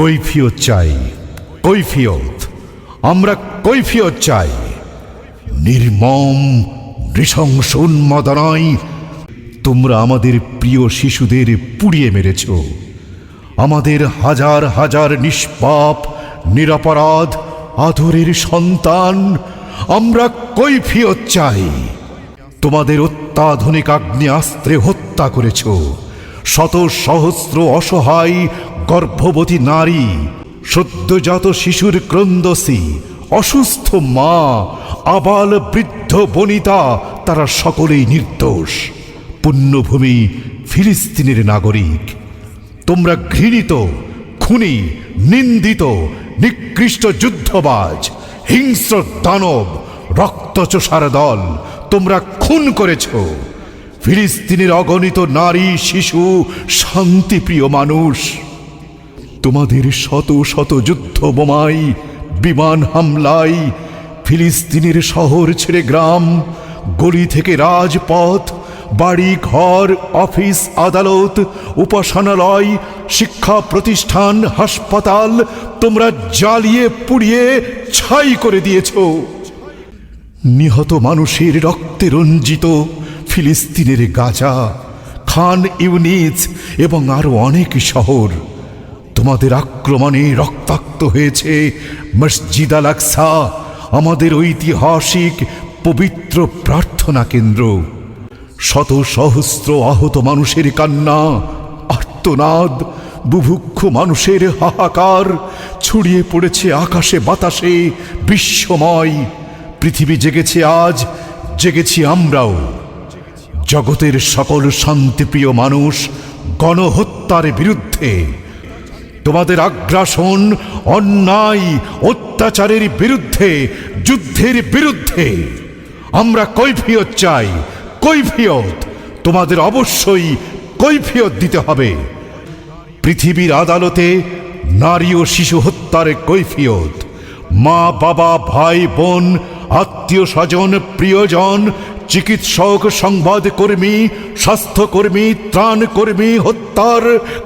কৈফিয়ত চাই, কৈফিয়ত। আমরা কৈফিয়ত চাই। নির্মম নৃশংস উন্মাদনায় তোমরা আমাদের প্রিয় শিশুদের পুড়িয়ে মেরেছ। আমাদের হাজার হাজার নিষ্পাপ, নিরাপরাধ, আদরের সন্তান আমরা কৈফিয়ত চাই। তোমাদের অত্যাধুনিক আগ্নেয়াস্ত্রে হত্যা করেছ। শত সহস্র অসহায় গর্ভবতী নারী, সদ্যজাত শিশুর ক্রন্দসী, অসুস্থ মা, আবাল বৃদ্ধ বনিতা, তারা সকলেই নির্দোষ। পুণ্যভূমি ফিলিস্তিনের নাগরিক। তোমরা ঘৃণিত, খুনি, নিন্দিত, নিকৃষ্ট যুদ্ধবাজ, হিংস্র দানব, রক্তচোষার দল, তোমরা খুন করেছ। ফিলিস্তিনের অগণিত নারী, শিশু, শান্তিপ্রিয় মানুষ। তোমাদের শত শত যুদ্ধ বোমাই, বিমান হামলায় ফিলিস্তিনের শহর ছেড়ে গ্রাম, গলি থেকে রাজপথ, বাড়ি, ঘর, অফিস, আদালত, উপাসনালয়, শিক্ষা প্রতিষ্ঠান, হাসপাতাল, তোমরা জ্বালিয়ে পুড়িয়ে ছাই করে দিয়েছ। নিহত মানুষের রক্তে রঞ্জিত ফিলিস্তিনের গাজা, খান ইউনিস এবং আরও অনেক শহর। তোমাদের আক্রমণে রক্তাক্ত হয়েছে মসজিদ আল আকসা, আমাদের ঐতিহাসিক পবিত্র প্রার্থনা কেন্দ্র। শত সহস্র আহত মানুষের কান্না আত্মনাদ বুভুক্ষ মানুষের হাহাকার ছড়িয়ে পড়েছে আকাশে, বাতাসে, বিশ্বময়। পৃথিবী জেগেছে আজ, জেগেছি আমরাও। জগতের সকল শান্তিপ্রিয় মানুষ গণহত্যার বিরুদ্ধে তোমাদের আগ্রাসন, অন্যায়, অত্যাচারের বিরুদ্ধে, যুদ্ধের বিরুদ্ধে। আমরা কৈফিয়ত চাই, কৈফিয়ত। তোমাদের অবশ্যই কৈফিয়ত দিতে হবে। পৃথিবীর আদালতে নারী ও শিশু হত্যার কৈফিয়ত। মা, বাবা, ভাই, বোন আত্মীয় স্বজন প্রিয়জন চিকিৎসক, সংবাদকর্মী, স্বাস্থ্যকর্মী, ত্রাণকর্মী, হত্যার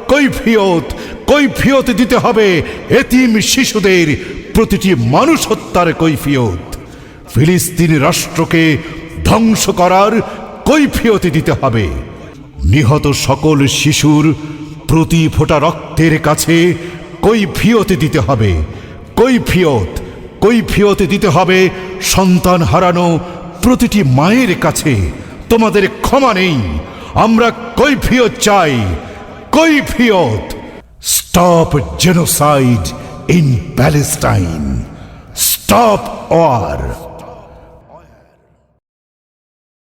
কৈফিয়ত কৈফিয়ত দিতে হবে এতিম শিশুদের। প্রতিটি মানুষ হত্যার কৈফিয়ত। ফিলিস্তিন রাষ্ট্রকে ধ্বংস করার কৈফিয়ত দিতে হবে। নিহত সকল শিশুর প্রতি ফোঁটা রক্তের কাছে কৈফিয়ত দিতে হবে। কৈফিয়ত কৈফিয়ত দিতে হবে সন্তান হারানো প্রতিটি মায়ের কাছে তোমাদের ক্ষমা নেই। আমরা কৈফিয়ত চাই, কৈফিয়ত। Stop genocide in Palestine stop war